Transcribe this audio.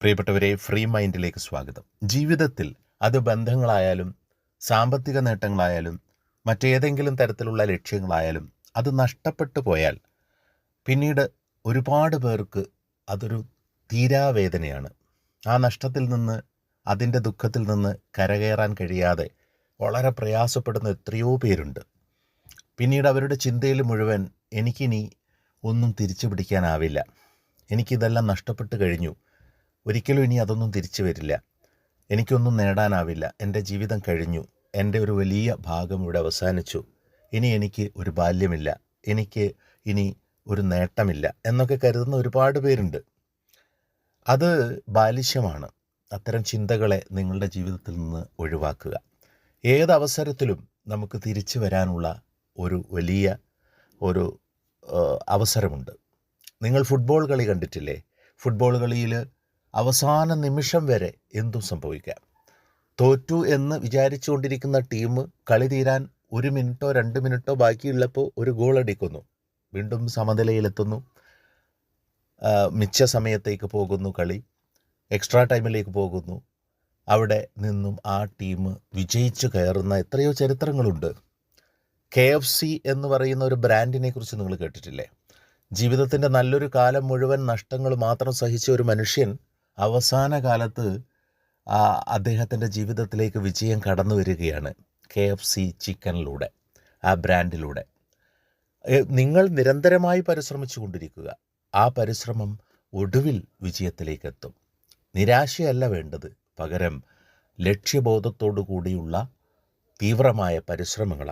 പ്രിയപ്പെട്ടവരെ ഫ്രീ മൈൻഡിലേക്ക് സ്വാഗതം. ജീവിതത്തിൽ അത് ബന്ധങ്ങളായാലും സാമ്പത്തിക നേട്ടങ്ങളായാലും മറ്റേതെങ്കിലും തരത്തിലുള്ള ലക്ഷ്യങ്ങളായാലും അത് നഷ്ടപ്പെട്ടു പോയാൽ പിന്നീട് ഒരുപാട് പേർക്ക് അതൊരു തീരാവേദനയാണ്. ആ നഷ്ടത്തിൽ നിന്ന് അതിന്റെ ദുഃഖത്തിൽ നിന്ന് കരകയറാൻ കഴിയാതെ വളരെ പ്രയാസപ്പെടുന്ന എത്രയോ പേരുണ്ട്. പിന്നീട് അവരുടെ ചിന്തയിൽ മുഴുവൻ എനിക്കിനി ഒന്നും തിരിച്ചു പിടിക്കാനാവില്ല എനിക്കിതെല്ലാം നഷ്ടപ്പെട്ടു കഴിഞ്ഞു. ഒരിക്കലും ഇനി അതൊന്നും തിരിച്ചു വരില്ല. എനിക്കൊന്നും നേടാനാവില്ല. എന്റെ ജീവിതം കഴിഞ്ഞു. എന്റെ ഒരു വലിയ ഭാഗം ഇവിടെ അവസാനിച്ചു. ഇനി എനിക്ക് ഒരു ബാല്യമില്ല. എനിക്ക് ഇനി ഒരു നേട്ടമില്ല എന്നൊക്കെ കരുതുന്ന ഒരുപാട് പേരുണ്ട്. അത് ബാലിശ്യമാണ് അത്തരം ചിന്തകളെ നിങ്ങളുടെ ജീവിതത്തിൽ നിന്ന് ഒഴിവാക്കുക. ഏത് അവസരത്തിലും നമുക്ക് തിരിച്ചു വരാനുള്ള ഒരു വലിയ ഒരു അവസരമുണ്ട്. നിങ്ങൾ ഫുട്ബോൾ കളി കണ്ടിട്ടില്ലേ? ഫുട്ബോൾ കളിയിൽ അവസാന നിമിഷം വരെ എന്തും സംഭവിക്കാം. തോറ്റു എന്ന് വിചാരിച്ചുകൊണ്ടിരിക്കുന്ന ടീം കളി തീരാൻ ഒരു മിനിറ്റോ രണ്ട് മിനിറ്റോ ബാക്കിയുള്ളപ്പോൾ ഒരു ഗോൾ അടിക്കുന്നു. വീണ്ടും സമനിലയിലെത്തുന്നു. മിച്ച സമയത്തേക്ക് പോകുന്നു കളി. എക്സ്ട്രാ ടൈമിലേക്ക് പോകുന്നു. അവിടെ നിന്നും ആ ടീം വിജയിച്ചു കയറുന്ന എത്രയോ ചരിത്രങ്ങളുണ്ട്. കെ എഫ് സി എന്ന് പറയുന്ന ഒരു ബ്രാൻഡിനെ കുറിച്ച് നിങ്ങൾ കേട്ടിട്ടില്ലേ? ജീവിതത്തിന്റെ നല്ലൊരു കാലം മുഴുവൻ നഷ്ടങ്ങൾ മാത്രം സഹിച്ച ഒരു മനുഷ്യൻ അവസാന കാലത്ത് അദ്ദേഹത്തിന്റെ ജീവിതത്തിലേക്ക് വിജയം കടന്നു വരികയാണ് കെ എഫ് സി ചിക്കനിലൂടെ ആ ബ്രാൻഡിലൂടെ. നിങ്ങൾ നിരന്തരമായി പരിശ്രമിച്ചു കൊണ്ടിരിക്കുക ആ പരിശ്രമം ഒടുവിൽ വിജയത്തിലേക്കെത്തും. നിരാശയല്ല വേണ്ടത്. പകരം ലക്ഷ്യബോധത്തോടു കൂടിയുള്ള തീവ്രമായ പരിശ്രമങ്ങളാണ്.